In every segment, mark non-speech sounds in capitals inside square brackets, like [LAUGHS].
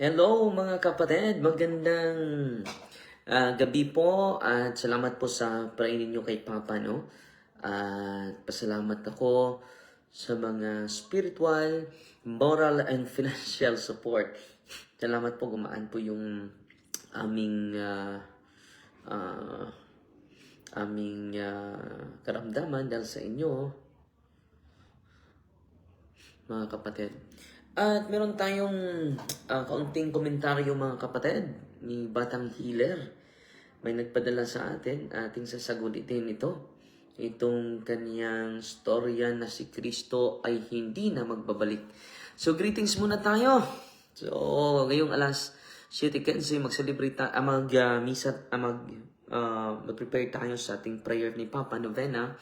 Hello mga kapatid, magandang ah, gabi po at salamat po sa prayer ninyo kay Papa no. At pasalamat ako sa mga spiritual, moral and [LAUGHS] financial support. Salamat po gumaan po yung aming ah, ah, aming ah, karamdaman dahil sa inyo mga kapatid. At meron tayong ah, kaunting komentaryo mga kapatid ni Batang Healer. May nagpadala sa atin, ating sasagulitin ito. Itong kanyang storya na si Kristo ay hindi na magbabalik. So greetings muna tayo. So ngayong alas 7.15 mag-celebrate tayo, ah, mag, ah, misa, ah, mag, ah, mag-prepare tayo sa ating prayer ni Papa Novena.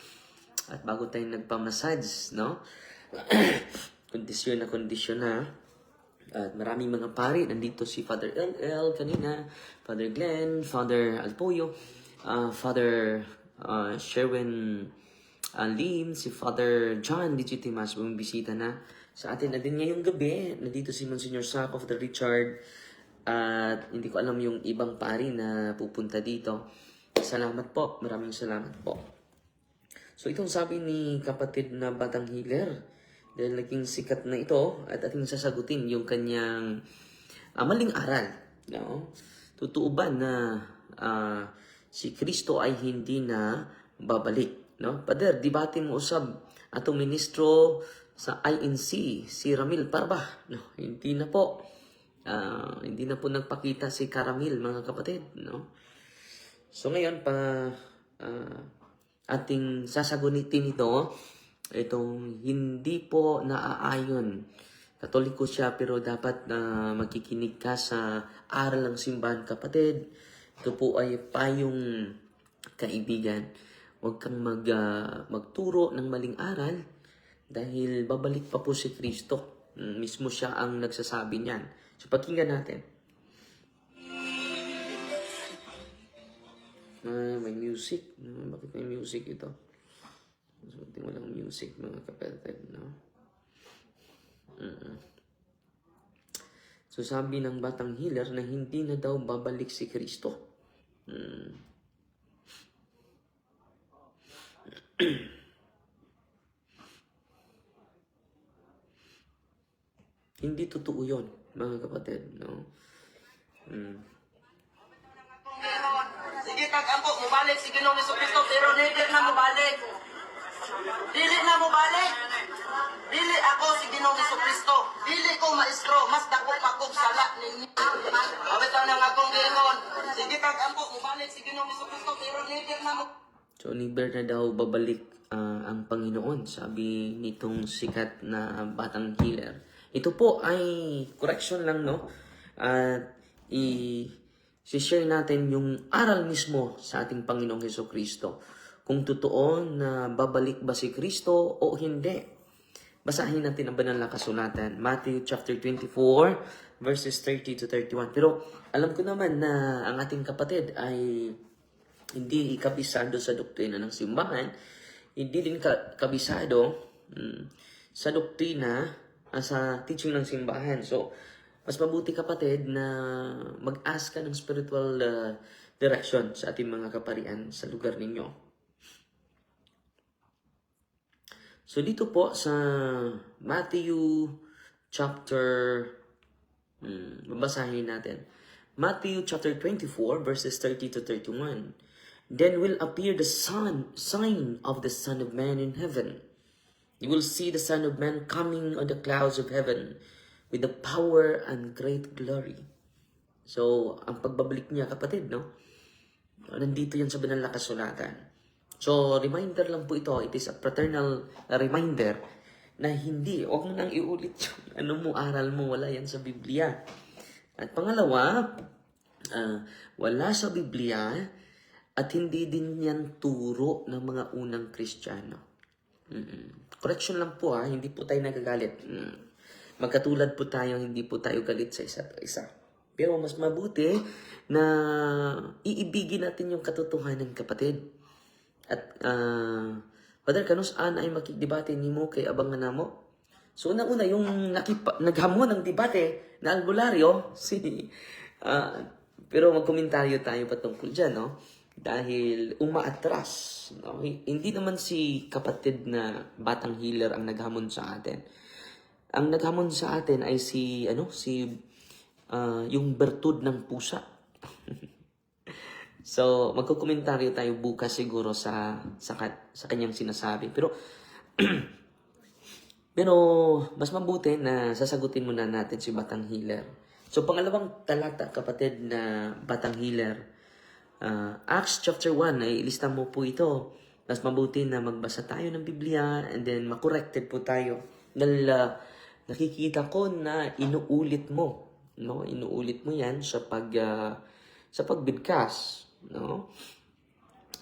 At bago tayo nagpamassage, no? [CLEARS THROAT] kondisyon na kondisyon na. At maraming mga pari. Nandito si Father LL kanina, Father Glenn, Father Alpoyo, uh, Father uh, Sherwin uh, Lim, si Father John Legitimas, bumibisita na sa atin na din ngayong gabi. Nandito si Monsignor Saco, Father Richard, at hindi ko alam yung ibang pari na pupunta dito. Salamat po. Maraming salamat po. So itong sabi ni kapatid na Batang Healer, dahil naging sikat na ito at ating sasagutin yung kanyang ah, maling aral. No? Totoo ba na ah, si Kristo ay hindi na babalik? No? Pader, debate mo usab atong ministro sa INC, si Ramil Parba. No? Hindi na po. Ah, hindi na po nagpakita si Karamil, mga kapatid. No? So ngayon, pa ah, ating sasagutin ito, itong hindi po naaayon. Katoliko siya pero dapat na magkikinig ka sa aral ng simbahan kapatid. Ito po ay payong kaibigan. Huwag kang mag, ah, magturo ng maling aral dahil babalik pa po si Kristo. Mm, Mismo siya ang nagsasabi niyan. So pakinggan natin. Ah, may music. Ah, bakit may music ito? So, hindi walang music mga kapatid, no? Mm. So, sabi ng batang healer na hindi na daw babalik si Kristo. Mm. [CLEARS THROAT] hindi totoo yon mga kapatid, no? Mm. Sige tagampo, mubalik si Ginoong Kristo pero dili na mubalik. Dili na mubalik. Dili ako si Ginoong Hesus Kristo. Dili ko maestro, mas dako pa kog sala ninyo. Abitan ang akong gingon. Sige tagampo, mubalik si Ginoong Hesus Kristo pero dili na mo So, never na daw babalik ah, ang Panginoon, sabi nitong sikat na batang healer. Ito po ay correction lang, no? At i-share natin yung aral mismo sa ating Panginoong Heso Kristo. Kung totoo na babalik ba si Kristo o hindi. Basahin natin ang banal na kasulatan. Matthew chapter 24, verses 30 to 31. Pero alam ko naman na ang ating kapatid ay hindi kabisado sa doktrina ng simbahan, hindi din ka- kabisado mm, sa doktrina ah, sa teaching ng simbahan. So, mas mabuti kapatid na mag-ask ka ng spiritual ah, direction sa ating mga kaparian sa lugar ninyo. So, dito po sa Matthew chapter Hmm, babasahin natin. Matthew chapter 24 verses 30 to 31. Then will appear the son, sign of the Son of Man in heaven. You will see the Son of Man coming on the clouds of heaven with the power and great glory. So, ang pagbabalik niya, kapatid, no? Nandito yan sa banal na kasulatan. So, reminder lang po ito. It is a fraternal reminder na hindi, huwag mo nang iulit [LAUGHS] yung ano mo, aral mo, wala yan sa Biblia. At pangalawa, ah, wala sa Biblia at hindi din yan turo ng mga unang Kristiyano. Mm-mm. Correction lang po ha, hindi po tayo nagagalit. Mm. Magkatulad po tayo, hindi po tayo galit sa isa't isa. Pero mas mabuti na iibigin natin yung katotohanan kapatid. At uh, Father Kanus an ay makikdebate nimo kay abangan namo. So, una-una, yung nakipa, naghamon ng debate na albularyo, [LAUGHS] si... ah, pero magkomentaryo tayo patungkol dyan, no? Dahil umaatras, no? Hi- Hindi naman si kapatid na batang healer ang naghamon sa atin. Ang naghamon sa atin ay si, ano, si, ah, yung bertud ng pusa. So, magkokomentaryo tayo bukas siguro sa, sa, sa kanyang sinasabi. Pero, [CLEARS THROAT] pero mas mabuti na sasagutin muna natin si Batang Healer. So pangalawang talata kapatid na Batang Healer, ah, Acts chapter 1 ay ilista mo po ito. Mas mabuti na magbasa tayo ng Biblia and then makorrected po tayo. Dahil ah, nakikita ko na inuulit mo, no? Inuulit mo 'yan sa pag ah, sa pagbigkas, no?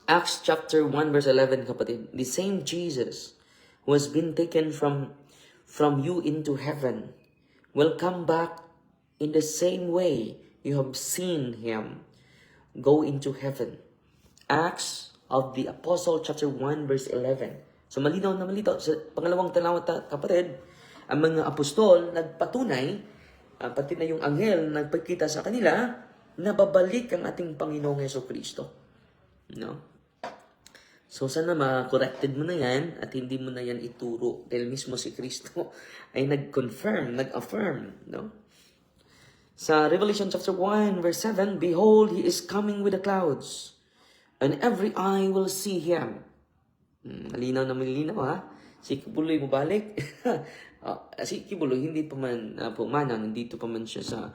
Acts chapter 1 verse 11 kapatid. The same Jesus who has been taken from from you into heaven will come back in the same way you have seen him go into heaven. Acts of the Apostle chapter 1 verse 11. So malinaw na malinaw. Sa pangalawang talata kapatid, ang mga apostol nagpatunay, ah, pati na yung anghel nagpakita sa kanila na babalik ang ating Panginoong Yeso Kristo. No? So sana ma-corrected mo na yan at hindi mo na yan ituro dahil mismo si Kristo [LAUGHS] ay nag-confirm, nag-affirm, no? Sa Revelation chapter 1 verse 7, Behold, He is coming with the clouds, and every eye will see Him. Hmm, malinaw na malinaw ha. Si Kibuloy mo balik. [LAUGHS] Ah, si Kibuloy hindi pa man uh, pumanaw, nandito pa man siya sa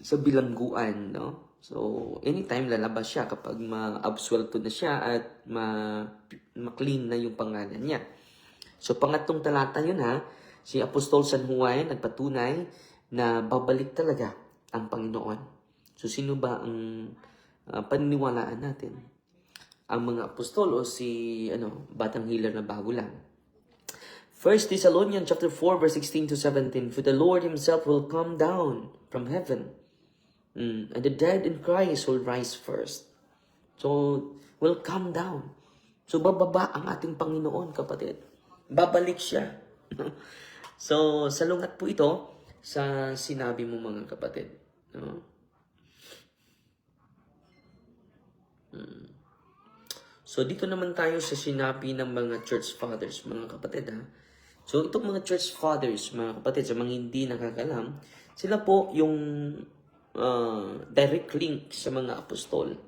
sa bilangguan, no? So, anytime lalabas siya kapag ma-absuelto na siya at ma- ma-clean na yung pangalan niya. So, pangatlong talata yun ha, si Apostol San Juan nagpatunay na babalik talaga ang Panginoon. So, sino ba ang ah, paniniwalaan natin? Ang mga apostol o si ano, batang healer na bago lang? 1 Thessalonians chapter 4 verse 16 to 17 For the Lord himself will come down from heaven Mm, and the dead in Christ will rise first. So, will come down. So, bababa ang ating Panginoon, kapatid. Babalik siya. [LAUGHS] so, salungat po ito sa sinabi mo mga kapatid. No? Mm. So, dito naman tayo sa sinabi ng mga church fathers, mga kapatid, ha? So, itong mga church fathers, mga kapatid, sa mga hindi nakakalam, sila po yung uh, direct link sa mga apostol.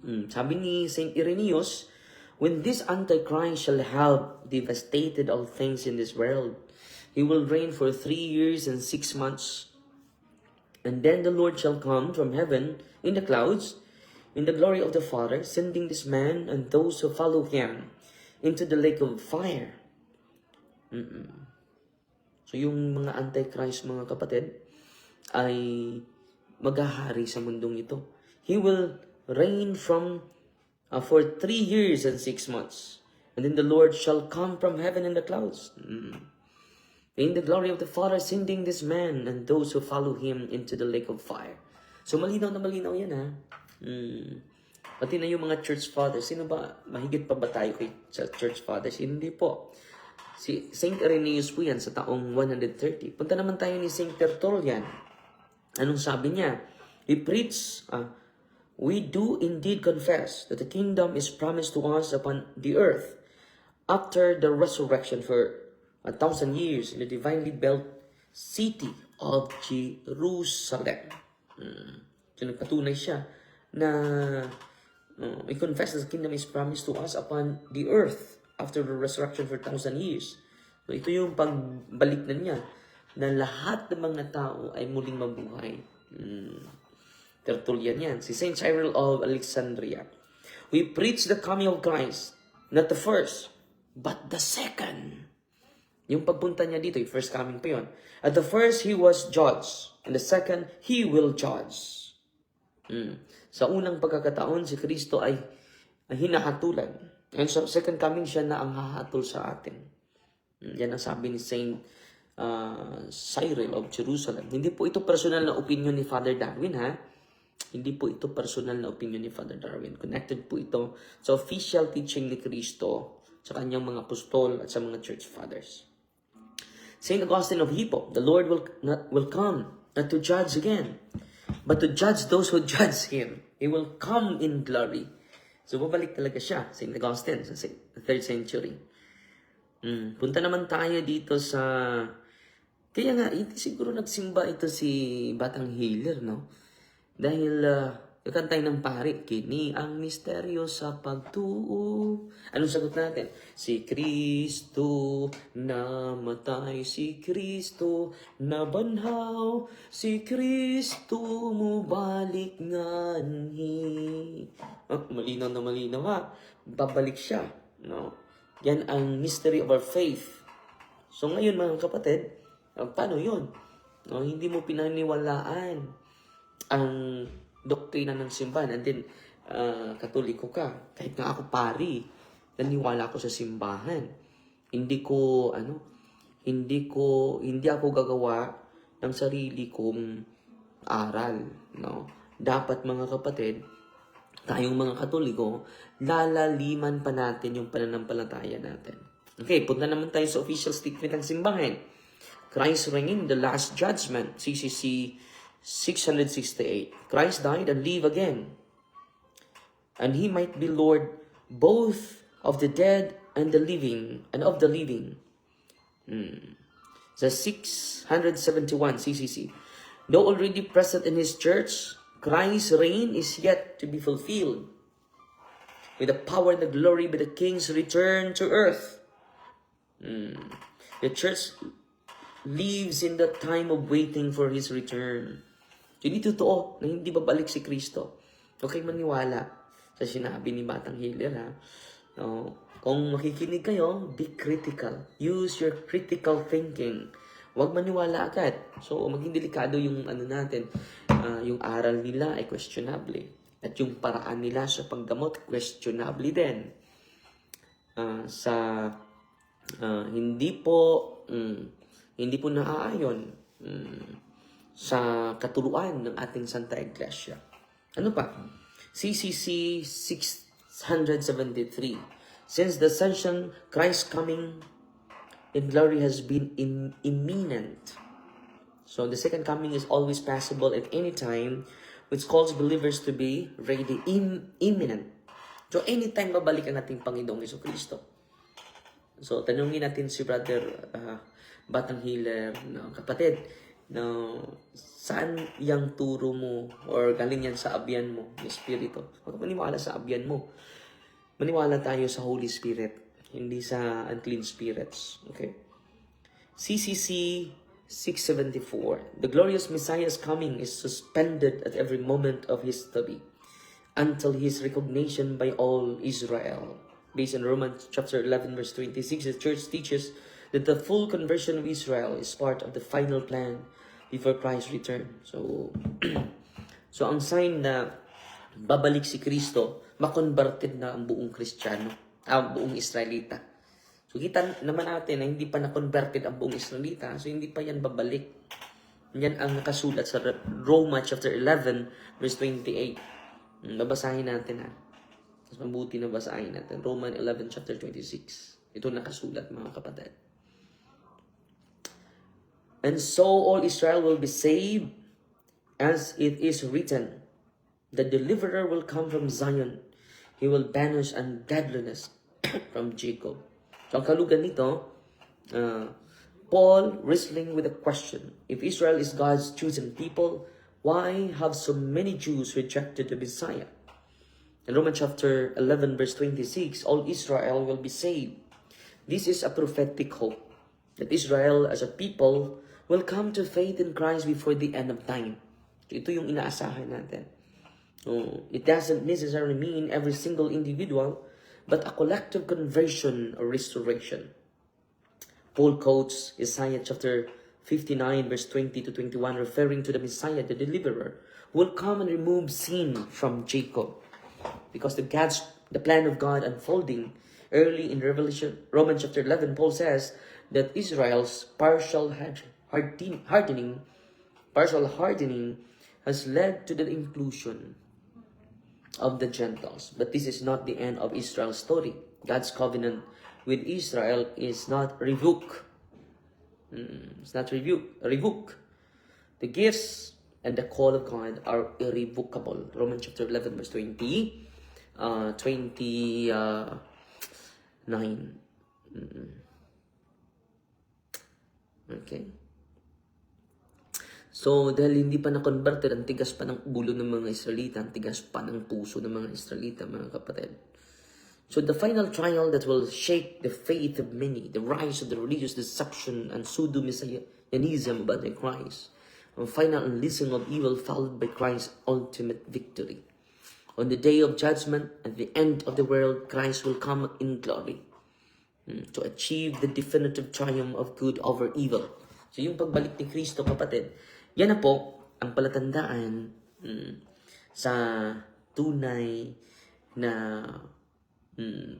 Hmm, Sabi ni St. Irenaeus, When this Antichrist shall have devastated all things in this world, he will reign for three years and six months. And then the Lord shall come from heaven in the clouds, in the glory of the Father, sending this man and those who follow him into the lake of fire. Mm-mm. So yung mga Antichrist, mga kapatid, ay maghahari sa mundong ito. He will reign from uh, for three years and six months. And then the Lord shall come from heaven in the clouds. Mm. In the glory of the Father, sending this man and those who follow him into the lake of fire. So malinaw na malinaw yan ha. Mm. Pati na yung mga church fathers. Sino ba, mahigit pa ba tayo kay church fathers? Hindi po. Si Saint Irenaeus po yan sa taong 130. Punta naman tayo ni Saint Tertullian. Anong sabi niya? He preached, uh, We do indeed confess that the kingdom is promised to us upon the earth after the resurrection for a thousand years in the divinely built city of Jerusalem. Hmm. So nagpatunay siya na uh, we confess that the kingdom is promised to us upon the earth after the resurrection for thousand years. So ito yung pagbalik na niya na lahat ng mga tao ay muling mabuhay. Hmm. Tertullian yan. Si Saint Cyril of Alexandria. We preach the coming of Christ, not the first, but the second. Yung pagpunta niya dito, yung first coming pa yun. At the first, he was judged. And the second, he will judge. Mm. Sa unang pagkakataon, si Kristo ay, ay hinahatulan. And sa second coming, siya na ang hahatol sa atin. Mm, Yan ang sabi ni Saint uh, Cyril of Jerusalem. Hindi po ito personal na opinion ni Father Darwin, ha? Hindi po ito personal na opinion ni Father Darwin. Connected po ito sa official teaching ni Kristo sa kanyang mga apostol at sa mga church fathers. Saint Augustine of Hippo, the Lord will not, will come not to judge again, but to judge those who judge Him. He will come in glory. So, babalik talaga siya, Saint Augustine, sa 3rd century. Mm, punta naman tayo dito sa... Kaya nga, hindi siguro nagsimba ito si Batang Healer, no? Dahil, uh, kakantay ng pari, kini ang misteryo sa pagtuo. Anong sagot natin? Si Kristo namatay, si Kristo nabanhaw, si Kristo mubalik nganhi. Oh, malinaw na malinaw ha. Babalik siya, no? Yan ang mystery of our faith. So ngayon mga kapatid, paano yun? No, hindi mo pinaniwalaan ang doktrina ng simbahan. And then, uh, katoliko ka. Kahit nga ako pari, naniwala ako sa simbahan. Hindi ko, ano, hindi ko, hindi ako gagawa ng sarili kong aral. No? Dapat mga kapatid, tayong mga katoliko, lalaliman pa natin yung pananampalataya natin. Okay, punta naman tayo sa official statement ng simbahan. Christ reign, the last judgment, CCC 668. Christ died and live again. And he might be Lord both of the dead and the living, and of the living. Hmm. The 671 CCC. Though already present in his church, Christ's reign is yet to be fulfilled. With the power and the glory by the king's return to earth. Hmm. The church lives in the time of waiting for his return. Hindi totoo na hindi babalik si Kristo. Huwag kayong maniwala sa sinabi ni Batang Healer ha. No? Kung makikinig kayo, be critical. Use your critical thinking. Huwag maniwala agad. So, maging delikado yung ano natin, ah, yung aral nila ay questionable. At yung paraan nila sa paggamot, questionable din. Ah, sa ah, hindi po mm, hindi po naaayon mm, sa katuruan ng ating Santa Iglesia. Ano pa? CCC 673. Since the ascension, Christ's coming in glory has been in, imminent. So the second coming is always possible at any time, which calls believers to be ready, im, imminent. So anytime babalik ang ating Panginoong Yeso Kristo. So tanungin natin si Brother ah, Batang Healer, no, kapatid, no, saan yung turo mo or galing yan sa abyan mo, ng Espiritu? Huwag maniwala sa abyan mo. Maniwala tayo sa Holy Spirit, hindi sa unclean spirits. Okay? CCC 674. The glorious Messiah's coming is suspended at every moment of history until his recognition by all Israel. Based on Romans chapter 11 verse 26, the church teaches that the full conversion of Israel is part of the final plan before Christ's return. So, [CLEARS THROAT] so ang sign na babalik si Kristo, makonverted na ang buong Kristiyano, ang buong Israelita. So kita naman natin na hindi pa na-converted ang buong Israelita, so hindi pa yan babalik. Yan ang nakasulat sa Roma chapter 11 verse 28. Hmm, Babasahin natin ha. Mas mabuti na basahin natin. Roman 11 chapter 26. Ito nakasulat mga kapatid. And so all Israel will be saved as it is written. The deliverer will come from Zion. He will banish ungodliness [COUGHS] from Jacob. So kalugan nito, uh, Paul wrestling with a question. If Israel is God's chosen people, why have so many Jews rejected the Messiah? In Romans chapter 11 verse 26, all Israel will be saved. This is a prophetic hope that Israel as a people will come to faith in Christ before the end of time. Ito yung inaasahan natin. It doesn't necessarily mean every single individual, but a collective conversion or restoration. Paul quotes Isaiah chapter 59 verse 20 to 21 referring to the Messiah, the deliverer, who will come and remove sin from Jacob. Because the God's the plan of God unfolding early in Revelation Romans chapter 11 Paul says that Israel's partial hardening partial hardening has led to the inclusion of the Gentiles. But this is not the end of Israel's story. God's covenant with Israel is not revoked. Mm, it's not rebuke, revoke. The gifts and the call of God are irrevocable. Romans chapter 11 verse 20, uh, 29. Uh, nine. Mm. Okay. So, dahil hindi pa na-converted, ang tigas pa ng ulo ng mga Israelita, ang tigas pa ng puso ng mga Israelita, mga kapatid. So, the final trial that will shake the faith of many, the rise of the religious deception and pseudo-messianism of Antichrist, and final unleashing of evil followed by Christ's ultimate victory. On the day of judgment, at the end of the world, Christ will come in glory mm, to achieve the definitive triumph of good over evil. So yung pagbalik ni Kristo, kapatid, yan na po ang palatandaan mm, sa tunay na mm,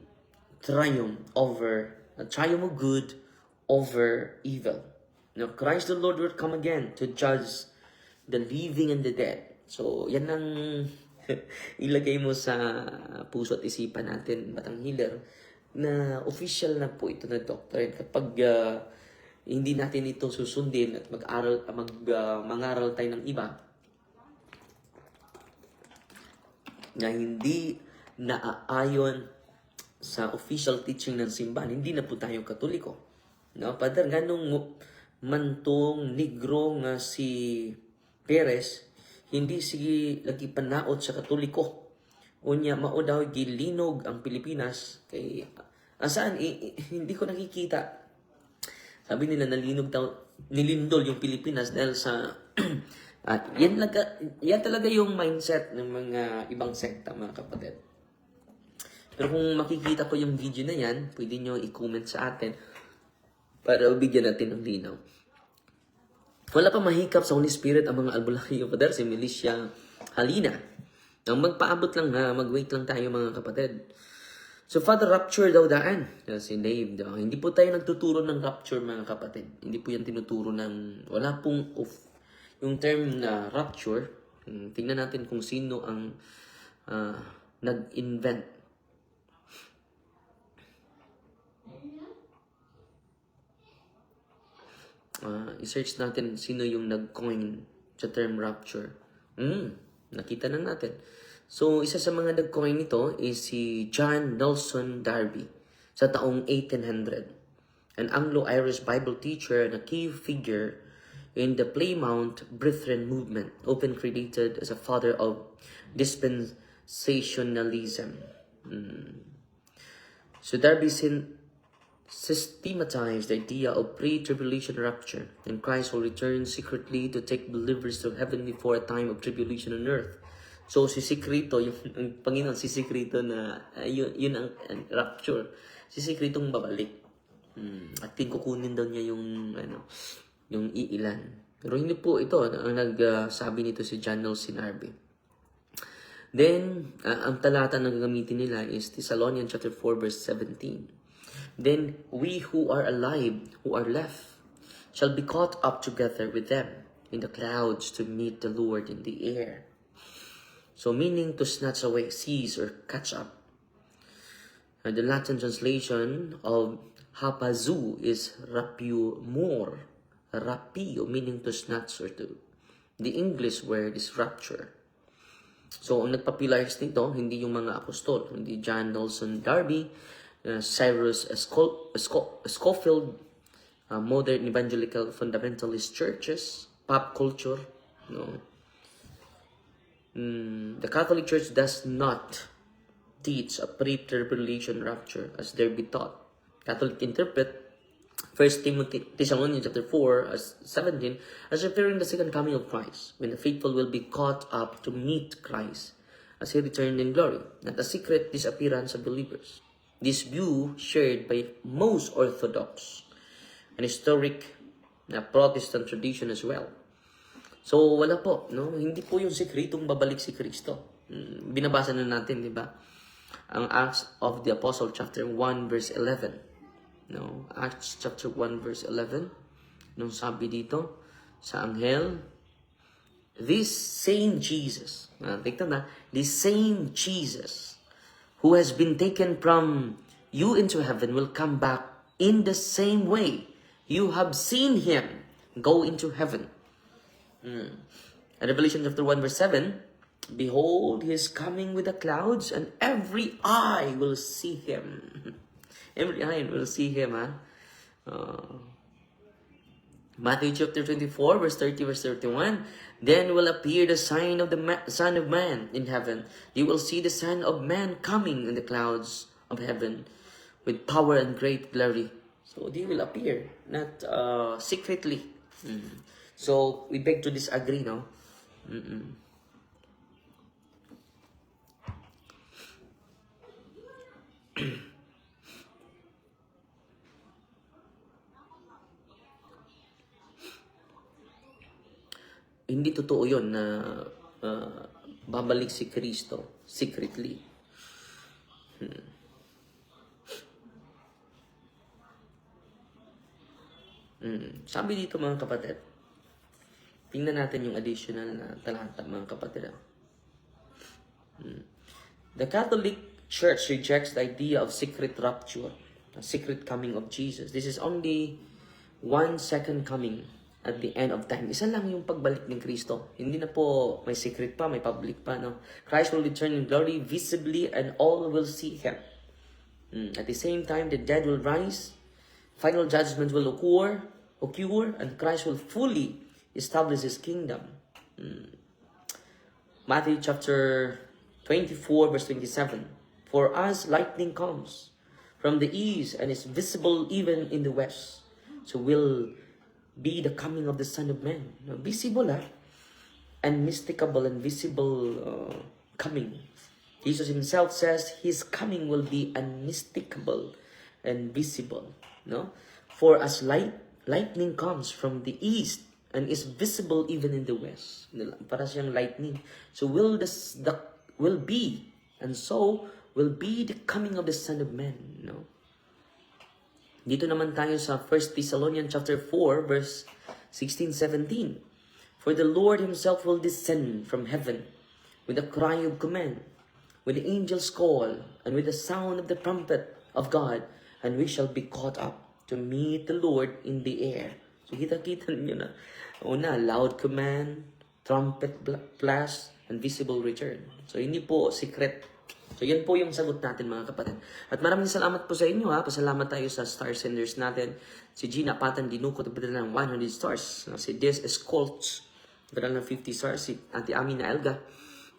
triumph over, a triumph of good over evil. Now, Christ the Lord will come again to judge the living and the dead. So, yan ang [LAUGHS] ilagay mo sa puso at isipan natin, Batang Healer, na official na po ito na doctrine. Kapag ah, hindi natin ito susundin at mag-aral, mag, ah, mangaral tayo ng iba, na hindi naaayon sa official teaching ng simbahan, hindi na po tayo katoliko. No, Padre, ganong mantong negro nga si Perez, hindi sige lagi panaot sa katoliko. Unya, mao daw gilinog ang Pilipinas kay asaan I- i- hindi ko nakikita. Sabi nila nalinog daw nilindol yung Pilipinas dahil sa [CLEARS THROAT] at yan, laga, yan talaga yung mindset ng mga ibang sekta mga kapatid. Pero kung makikita ko yung video na yan, pwede nyo i-comment sa atin para bigyan natin ng linaw. Wala pa mahikap sa Holy Spirit ang mga albularyo, Father, si Milicia Halina. Ang magpaabot lang na, mag-wait lang tayo mga kapatid. So, Father, rapture daw daan. Yan, Si Dave, daw. Hindi po tayo nagtuturo ng rapture mga kapatid. Hindi po yan tinuturo ng, wala pong of, yung term na rapture. hmm, Tingnan natin kung sino ang ah, nag-invent uh, i-search natin sino yung nag-coin sa term rapture. Mm, nakita na natin. So, isa sa mga nag-coin nito is si John Nelson Darby sa taong 1800. An Anglo-Irish Bible teacher and a key figure in the Plymouth Brethren movement, often credited as a father of dispensationalism. Mm. So Darby systematized the idea of pre-tribulation rapture, and Christ will return secretly to take believers to heaven before a time of tribulation on earth. So si Sikrito, yung [LAUGHS] ang Panginoon, si Sikrito na uh, yun, yun ang, ang rapture. Si Sikritong babalik. Hmm. At kukunin daw niya yung ano, yung iilan. Pero hindi po ito ang nagsabi nito si John Nelson Darby. Then, uh, ang talata na gagamitin nila is Thessalonians chapter 4 verse 17. Then we who are alive, who are left, shall be caught up together with them in the clouds to meet the Lord in the air. So meaning to snatch away, seize, or catch up. And the Latin translation of hapazu is rapiumor. Rapio, meaning to snatch or to. The English word is rapture. So, ang nagpapilars nito, hindi yung mga apostol, hindi John Nelson Darby, uh, Cyrus Sco- Sco- Scofield, uh, modern evangelical fundamentalist churches, pop culture, no. Mm, the Catholic Church does not teach a pre-tribulation rapture as there be taught. Catholic interpret 1 Timothy Thessalonians chapter 4 as 17 as referring the second coming of Christ, when the faithful will be caught up to meet Christ as he returned in glory, not a secret disappearance of believers. This view shared by most Orthodox and historic na Protestant tradition as well. So, wala po, no? Hindi po yung sikretong babalik si Kristo. Mm, Binabasa na natin, di ba? Ang Acts of the Apostle chapter 1 verse 11. No, Acts chapter 1 verse 11. Nung sabi dito sa anghel, this same Jesus, uh, tignan na, this same Jesus who has been taken from you into heaven will come back in the same way you have seen him go into heaven. Mm. Revelation chapter 1 verse 7, Behold, he is coming with the clouds, and every eye will see him. [LAUGHS] every eye will see him, huh? Uh, Matthew chapter 24, verse 30, verse 31. Then will appear the sign of the ma- Son of Man in heaven. You will see the Son of Man coming in the clouds of heaven with power and great glory. So they will appear, not uh, secretly. Mm. So we beg to disagree, no? Mm-mm. [CLEARS THROAT] Hindi totoo yon na uh, babalik si Kristo secretly. Mm. Sabi dito mga kapatid, tingnan natin yung additional na talata mga kapatid. ah. Mm. The Catholic Church rejects the idea of secret rapture, a secret coming of Jesus. This is only one second coming at the end of time. Isa lang yung pagbalik ni Kristo. Hindi na po may secret pa, may public pa. No? Christ will return in glory visibly and all will see Him. Mm. At the same time, the dead will rise, final judgment will occur, occur, and Christ will fully establish His kingdom. Mm. Matthew chapter 24, verse 27. For us lightning comes from the east and is visible even in the west. So will be the coming of the Son of Man. Visible ah. Unmistakable and visible uh, coming. Jesus himself says his coming will be unmistakable and visible. No? For as light, lightning comes from the east and is visible even in the west. Para siyang lightning. So will the, the will be and so will be the coming of the Son of Man. No? Dito naman tayo sa 1 Thessalonians chapter 4 verse 16-17. For the Lord himself will descend from heaven with a cry of command, with the angel's call, and with the sound of the trumpet of God, and we shall be caught up to meet the Lord in the air. So kita-kita niyo na. Una, loud command, trumpet bla- blast, and visible return. So hindi po secret So, yan po yung sagot natin mga kapatid. At maraming salamat po sa inyo ha. Pasalamat tayo sa star senders natin. Si Gina Patan Dinuko, nagpadala ng 100 stars. Si Des Escolts, nagpadala ng 50 stars. Si Auntie Amina Elga,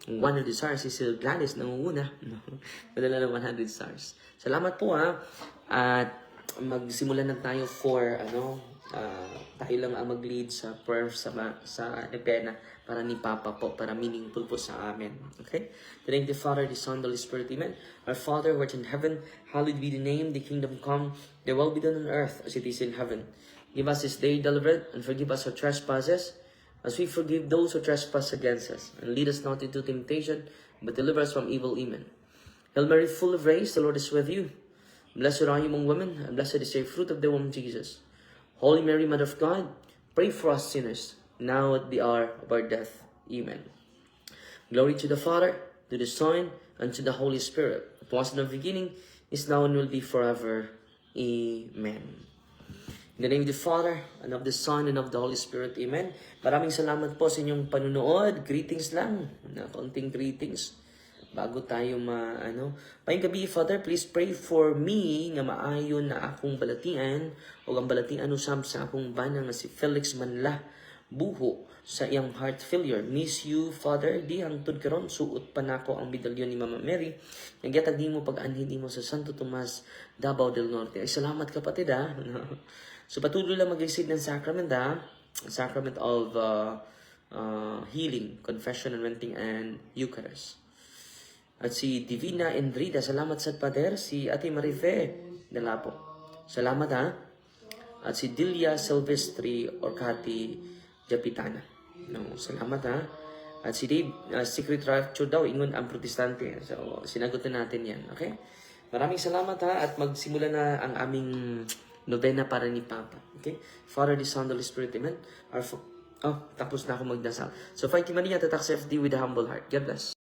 100 stars. Si Sil Gladys, nangunguna. [LAUGHS] Padala ng 100 stars. Salamat po ha. At magsimulan na tayo for ano, ah, tayo lang ang mag-lead sa prayer sa, sa Nebena para ni Papa po, para meaningful po sa amin. Okay? The name of the Father, the Son, the Holy Spirit, Amen. Our Father, art in heaven, hallowed be the name, the kingdom come, the will be done on earth as it is in heaven. Give us this day bread, and forgive us our trespasses, as we forgive those who trespass against us. And lead us not into temptation, but deliver us from evil. Amen. Hail Mary, full of grace, the Lord is with you. Blessed are you among women, and blessed is the fruit of the womb, Jesus. Holy Mary, Mother of God, pray for us sinners, now at the hour of our death. Amen. Glory to the Father, to the Son, and to the Holy Spirit. It was in the beginning, is now, and will be forever. Amen. In the name of the Father, and of the Son, and of the Holy Spirit. Amen. Maraming salamat po sa inyong panunood. Greetings lang. Na konting greetings. Bago tayo ma, ano. Payong gabi, Father, please pray for me nga maayo na akong balatian o ang balatian usam sa akong bana nga si Felix Manla buho sa iyang heart failure. Miss you, Father, di hangtod karon suot pa nako ang medalyon ni Mama Mary. Nagyatag mo pag-anhin mo sa Santo Tomas, Davao del Norte. Ay, salamat kapatid ha. [LAUGHS] so patuloy lang mag-receive ng sacrament ha. Sacrament of uh, uh, healing, confession, anointing, and Eucharist. At si Divina Endrida, salamat sa pader. Si Ate Marife, Dalapo. Salamat ha. At si Dilia Silvestri Orcati Japitana. No, salamat ha. At si Dave, uh, Secret Rapture daw, ingon ang protestante. So, sinagot na natin yan. Okay? Maraming salamat ha. At magsimula na ang aming novena para ni Papa. Okay? Father, the Son, the Holy Spirit. Amen. Our, oh, tapos na ako magdasal. So, fighting Maria, tatak sa FD with a humble heart. God bless.